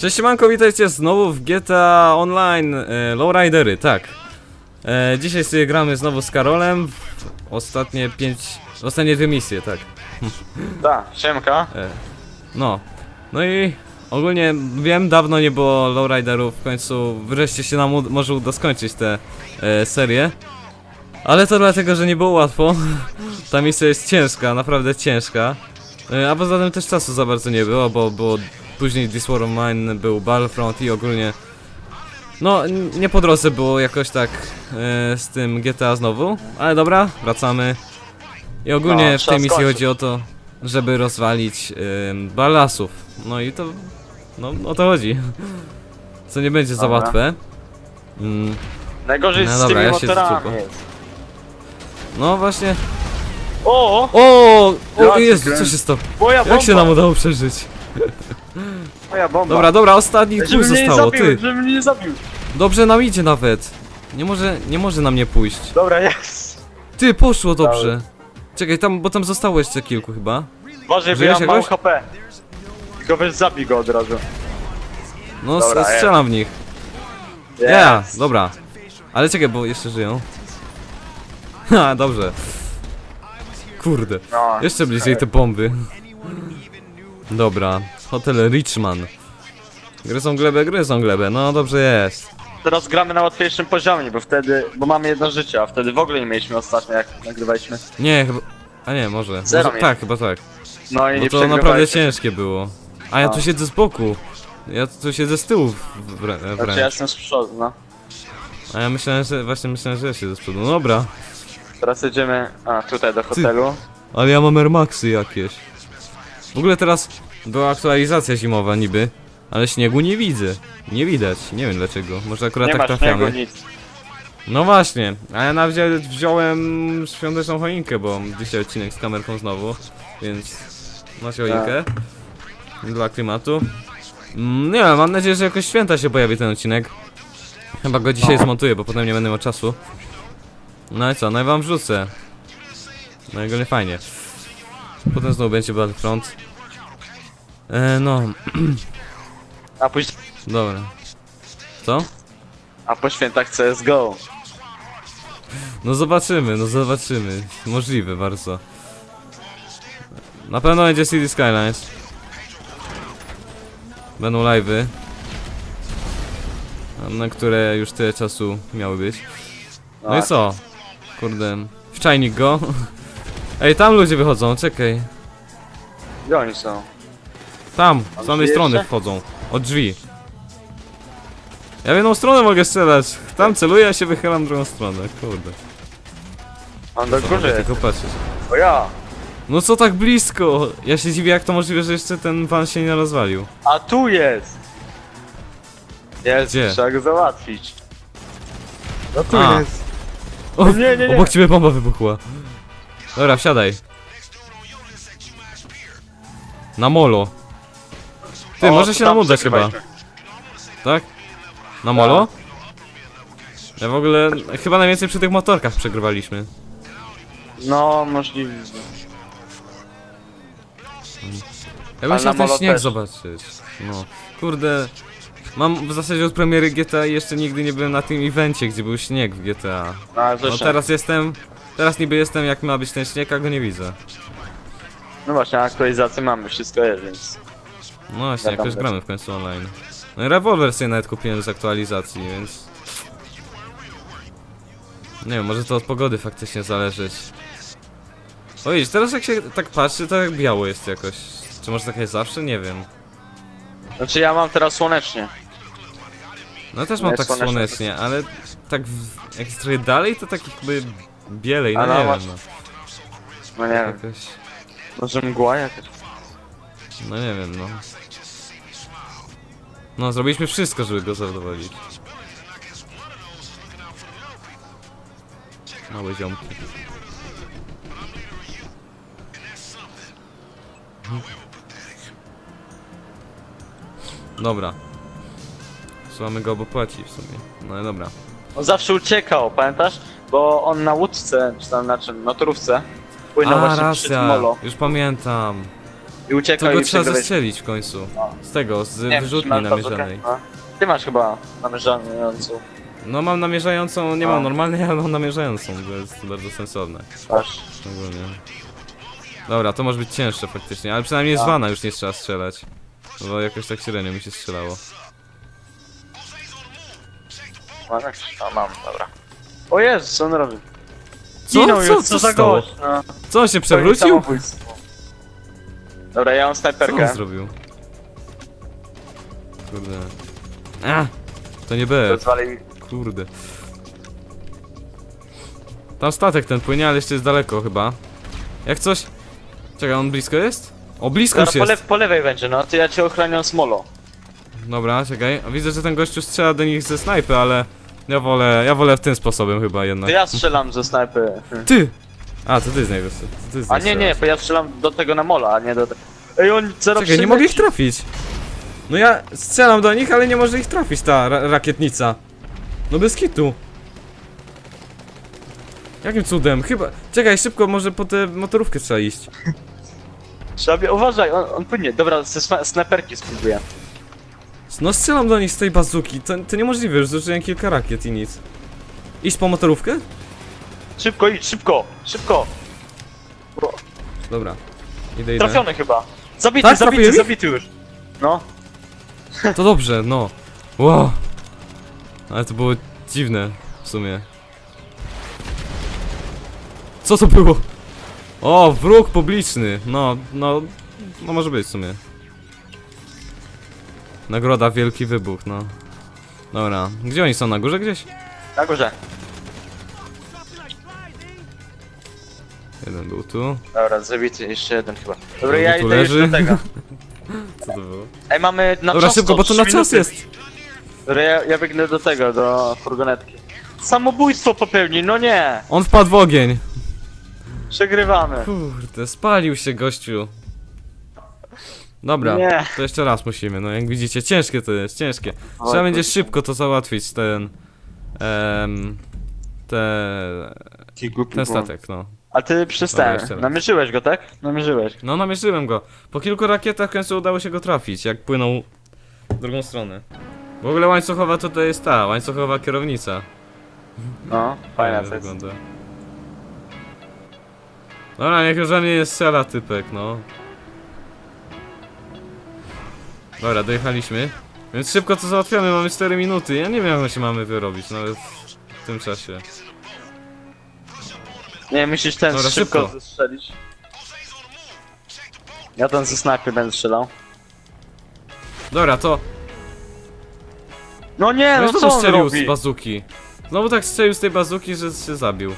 Cześć siemanko, witajcie znowu w GTA Online e, Lowridery, tak. E, dzisiaj sobie gramy znowu z Karolem w ostatnie pięć, ostatnie dwie misje, tak. Tak, siemka. E, no. No i ogólnie wiem, dawno nie było Lowriderów, w końcu wreszcie się nam ud- może uda skończyć tę e, serię. Ale to dlatego, że nie było łatwo. Ta misja jest ciężka, naprawdę ciężka. E, a poza tym też czasu za bardzo nie było, bo było później This War of Mine, był Battlefront i ogólnie... No, nie po drodze było jakoś tak e, z tym GTA znowu, ale dobra, wracamy. I ogólnie No, w tej misji skończyć. chodzi o to, żeby rozwalić ym, balasów. No i to, no o to chodzi. Co nie będzie za Dobra. łatwe. Mm, Najgorzej No z dobra, tymi ja się motorami jest. no właśnie. O! O, o Jezu, co się stało? Jak się nam udało przeżyć? Moja bomba! Dobra, dobra, ostatni Żeby kół mnie nie zostało, zabił, ty. mnie nie zabił! Dobrze nam idzie nawet. Nie może, nie może nam nie pójść. Dobra, jest! Ty, poszło dobrze. Czekaj, tam, bo tam zostało jeszcze kilku chyba. Uważaj, bo Żyjesz ja mam mało jakoś? HP. Tylko weź zabij go od razu. No, Dobra, strzelam w nich. Ja, dobra. Ale czekaj, bo jeszcze żyją. Ha, dobrze. Kurde. No, Jeszcze bliżej te bomby. Dobra. Hotel Richman. Gryzą glebę, gryzą glebę. No dobrze jest. teraz gramy na łatwiejszym poziomie, bo wtedy, bo mamy jedno życie, a wtedy w ogóle nie mieliśmy ostatnio jak nagrywaliśmy. Nie, chyba... A nie, może. Zero może tak, chyba tak. No i No nie to naprawdę przegrywaliśmy. ciężkie było. A ja No. tu siedzę z boku. Ja tu siedzę z tyłu w- wrę- Znaczy ja wręcz. jestem z przodu, no. A ja myślałem, że... Właśnie myślałem, że ja siedzę z przodu. No dobra. Teraz jedziemy, a tutaj do hotelu. Ale ja mam Air Maxy jakieś. W ogóle teraz była aktualizacja zimowa niby, ale śniegu nie widzę. Nie widać, nie wiem dlaczego. Może akurat Nie tak ma śniegu, trafiamy. nic. No właśnie, a ja nawet wzią- wziąłem świąteczną choinkę, bo dzisiaj odcinek z kamerką znowu, więc macie choinkę dla klimatu. Mm, Nie wiem, mam nadzieję, że jakoś święta się pojawi ten odcinek. Chyba go dzisiaj No. zmontuję, bo potem nie będę miał czasu. No i co, no i wam wrzucę. No i go nie fajnie. Potem znowu będzie Battlefront. E, no, A później, dobra. Co? a po świętach CSGO. No zobaczymy, no zobaczymy. Możliwe bardzo. Na pewno będzie City Skylines. Będą live'y. Na które już tyle czasu miały być. No i Tak. co? Kurde. W czajnik go. Ej, tam ludzie wychodzą, czekaj. Gdzie oni są? Tam, z samej drzwi strony jeszcze? wchodzą. Od drzwi. Ja w jedną stronę mogę strzelać. Tam celuję, a się wychylam w drugą stronę. Kurde. Góry mogę jest. tylko patrzeć. O ja! No co tak blisko? Ja się dziwię jak to możliwe, że jeszcze ten pan się nie rozwalił. A tu jest! Jest, Gdzie? trzeba go załatwić. No tu A. jest. O, Nie, nie, nie. Obok ciebie bomba wybuchła. Dobra, wsiadaj. Na molo. Ty, O, może to się tam nam udać chyba. przegrywaliśmy. Tak? Na molo? Ja w ogóle chyba najwięcej przy tych motorkach przegrywaliśmy. No, możliwe. Ja bym Ale chciał na ten molo śnieg też. zobaczyć. No. Kurde. Mam w zasadzie od premiery GTA i jeszcze nigdy nie byłem na tym evencie, gdzie był śnieg w GTA. No, ale No zresztą. teraz jestem. Teraz niby jestem jak ma być ten śnieg, a go nie widzę. No właśnie, aktualizację mamy, wszystko jest, więc... No właśnie, że- gramy w końcu online. No i rewolwer sobie nawet kupiłem z aktualizacji, więc... Nie wiem, może to od pogody faktycznie zależeć. O teraz jak się tak patrzy, to jak biało jest jakoś. Czy może tak jest zawsze? Nie wiem. Znaczy ja mam teraz słonecznie. No też Nie, mam tak słoneczne to- słonecznie, ale tak w, jak jest trochę dalej, to tak jakby bielej, no nie wiem właśnie. no. No nie wiem, Jakoś... może mgła jakaś. No nie wiem, no. No, zrobiliśmy wszystko, żeby go zadowolić. Małe ziomki. Dobra. Słuchamy go, bo płaci w sumie. No i dobra. On zawsze uciekał, pamiętasz? Bo on na łódce, czy tam na czym, na torówce, płynął A, właśnie przed racja. molo. Już pamiętam. I uciekał To go i trzeba przegrałeś. zestrzelić w końcu. Z tego, z Nie wyrzutni masz bazookę? No. Ty masz chyba namierzającą. No mam namierzającą, nie A. mam normalnej, ale mam namierzającą, to jest bardzo sensowne. Masz. Ogólnie. Dobra, to może być cięższe faktycznie, ale przynajmniej z A. wana już nie trzeba strzelać. Bo jakoś tak średnio mi się strzelało. Mam jakiś- A mam, dobra. O Jezu, co on robi? Co? Ginął Co? już, Co za stało? gość, no. Co, on się przewrócił? samobójstwo. Dobra, ja mam Co snajperkę. on zrobił? Kurde. A! To nie B, Rozwali... kurde. Tam statek ten płynie, ale jeszcze jest daleko chyba. Jak coś... Czekaj, on blisko jest? O, blisko Dobra, już po, jest! le po lewej będzie, no. To ja cię ochraniam smolo. Dobra, czekaj. Widzę, że ten gościu strzela do nich ze snajpy, ale... Ja wolę, ja wolę w tym sposobem chyba jednak. To ja strzelam ze snajpy. Ty! A, to ty z niego, to ty A nie, nie, bo ja strzelam do tego na mola, a nie do... Ej, on zaraz Czekaj, nie mogę ich trafić. No ja strzelam do nich, ale nie może ich trafić ta ra rakietnica. No bez kitu. Jakim cudem? Chyba... Czekaj, szybko, może po tę motorówkę trzeba iść. Trzeba, by- uważaj, on, on płynie. Dobra, ze sna- snajperki spróbuję. No strzelam do nich z tej bazuki, to, to niemożliwe, już zużyłem kilka rakiet i nic. Iść po motorówkę? Szybko, idź, szybko, szybko. Dobra. Idę, idę. Trafiony chyba. Zabity, Tak, zabity, zabity już. No. To dobrze, no. Wow. Ale to było dziwne w sumie. Co to było? O, wróg publiczny. No, no, no może być w sumie. Nagroda Wielki Wybuch, no. Dobra, gdzie oni są? Na górze gdzieś? Na górze. Jeden był tu. Dobra, zabity, jeszcze jeden chyba. Dobra, ja tu idę już leży. do tego. Co to było? Ej, mamy na Dobra, czas szybko, to, bo to trzy na czas minuty. jest. Dobra, ja, ja biegnę do tego, do furgonetki. Samobójstwo popełni, no nie! On wpadł w ogień. Przegrywamy. Kurde, spalił się gościu. Dobra, Nie. to jeszcze raz musimy, no jak widzicie, ciężkie to jest, ciężkie. Trzeba Oj, będzie kurde. szybko to załatwić, ten... em, te, głupi ten błąd. statek, no. A ty Dobra, przystałem. jeszcze raz. Namierzyłeś go, tak? Namierzyłeś. No, namierzyłem go. Po kilku rakietach w końcu udało się go trafić, jak płynął w drugą stronę. W ogóle łańcuchowa to to jest ta, łańcuchowa kierownica. No, fajna Fajnie to jest. wygląda. Dobra, niech już we mnie nie strzela typek, no. Dobra, dojechaliśmy. Więc szybko to załatwiamy, mamy 4 minuty. Ja nie wiem jak my się mamy wyrobić nawet w tym czasie. Nie, musisz ten Dobra, szybko, szybko. zestrzelić. Ja ten ze snajpy będę strzelał. Dobra, to... No nie, No no co znowu on strzelił robi? z bazuki. Znowu tak strzelił z tej bazuki, że się zabił.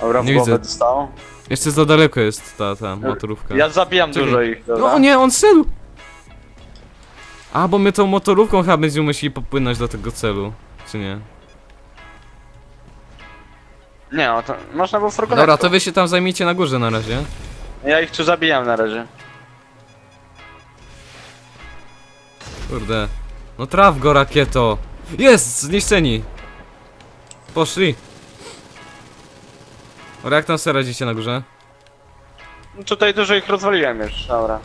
Dobra, w Nie głowę widzę. dostał. Jeszcze za daleko jest ta, ta motorówka. Ja zabijam Czekaj. dużo ich, dobra. No nie, on strzelił! A, bo my tą motorówką chyba będziemy musieli popłynąć do tego celu. Czy nie? Nie, no to można było furgonetką. Dobra, to wy się tam zajmijcie na górze na razie. Ja ich tu zabijam na razie. Kurde. No traf go rakieto. Jest! Zniszczeni! Poszli. Dobra, jak tam sobie radzicie na górze? No tutaj dużo ich rozwaliłem już, dobra.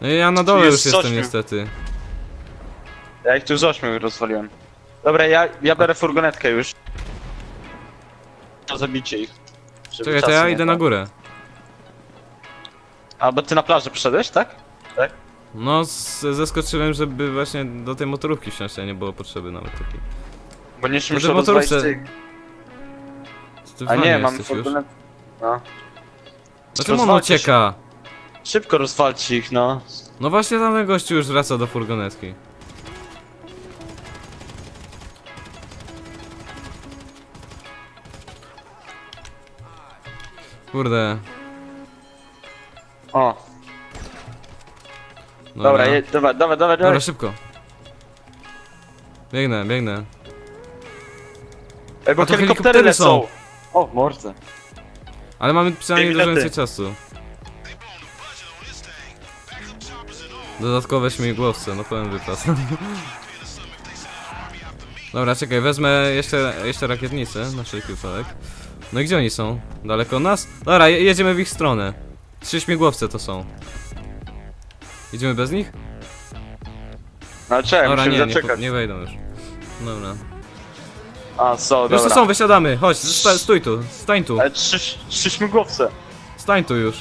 No ja na dole jest już jestem ośmiu. niestety. Ja ich tu z ośmiu rozwaliłem. Dobra, ja, ja biorę furgonetkę już. No, Zabijcie ich. Żeby Czekaj, to czasu ja nie idę na było. górę. A, bo ty na plaży przyszedłeś, tak? No, z- zeskoczyłem, żeby właśnie do tej motorówki wsiąść, a nie było potrzeby nawet takiej. Bo nie Może muszę w rozwalić motorówce- tych. Ty w A wanie nie, mam jesteś już. furgonetkę. No. No czemu on Rozwalcie się. ucieka? Szybko rozwalcie ich, no. No właśnie tamten gościu już wraca do furgonetki. Kurde. O, Dobra, dobra, je, dawaj, dawaj, dawaj, Dobra dawaj. szybko. Biegnę, biegnę. Ej, bo A to helikoptery helikoptery lecą. są. O, w morze. Ale mamy przynajmniej Dwie dużo minuty. więcej czasu. Dodatkowe śmigłowce, no pełen wypas. Dobra, czekaj, wezmę jeszcze, jeszcze rakietnicę na wszelki wypadek. No i gdzie oni są? Daleko od nas? Dobra, je jedziemy w ich stronę. Trzy śmigłowce to są. Idziemy bez nich? Ale czekaj, Dobra, musimy nie, nie, po- zaczekać. nie wejdą już. Dobra. A, są, Już tu dobra. są, wysiadamy. Chodź, sta stój tu, stań tu. Ale trzy, trzy śmigłowce. Stań tu już.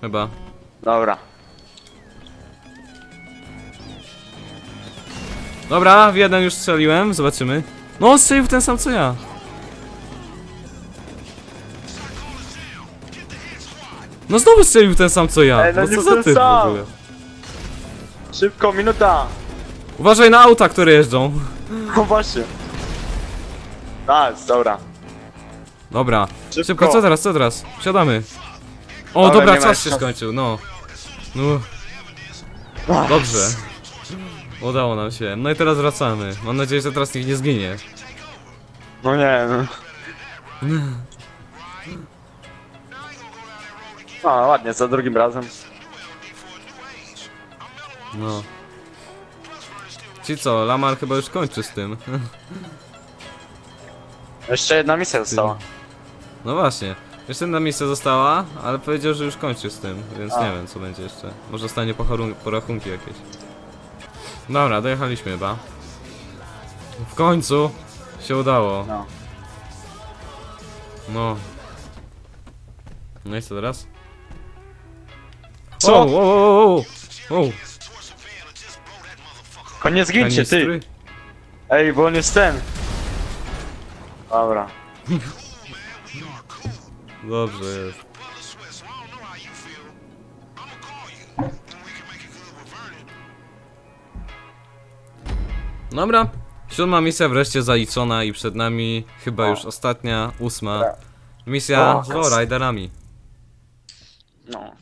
Chyba. Dobra. Dobra, w jeden już strzeliłem, zobaczymy. No, on strzelił w ten sam co ja. No znowu strzelił ten sam co ja. Ej, no no nie co za ten ty w sam. ogóle? Szybko, minuta. Uważaj na auta, które jeżdżą. No właśnie. Tak, dobra. Dobra. Szybko. Szybko, co teraz, co teraz? Wsiadamy. O, Dobra, dobra, nie ma czas się czasu. skończył, no. No, dobrze. Udało nam się. No i teraz wracamy. Mam nadzieję, że teraz nikt nie zginie. No nie, no. A, ładnie, za drugim razem. No. Ci co, Lamar chyba już kończy z tym. Jeszcze jedna misja została. No właśnie. Jeszcze jedna misja została, ale powiedział, że już kończy z tym, więc A. nie wiem co będzie jeszcze. Może stanie porachun- porachunki jakieś. Dobra, dojechaliśmy chyba. W końcu się udało. No. No. No i co teraz? Co? O, o, o, o. Koniec gincie, ty! Kanistry? Ej, bo on jest ten. Dobra. Dobrze jest. Dobra. Siódma misja wreszcie zaliczona i przed nami chyba O. już ostatnia, ósma misja O, z lowriderami. No.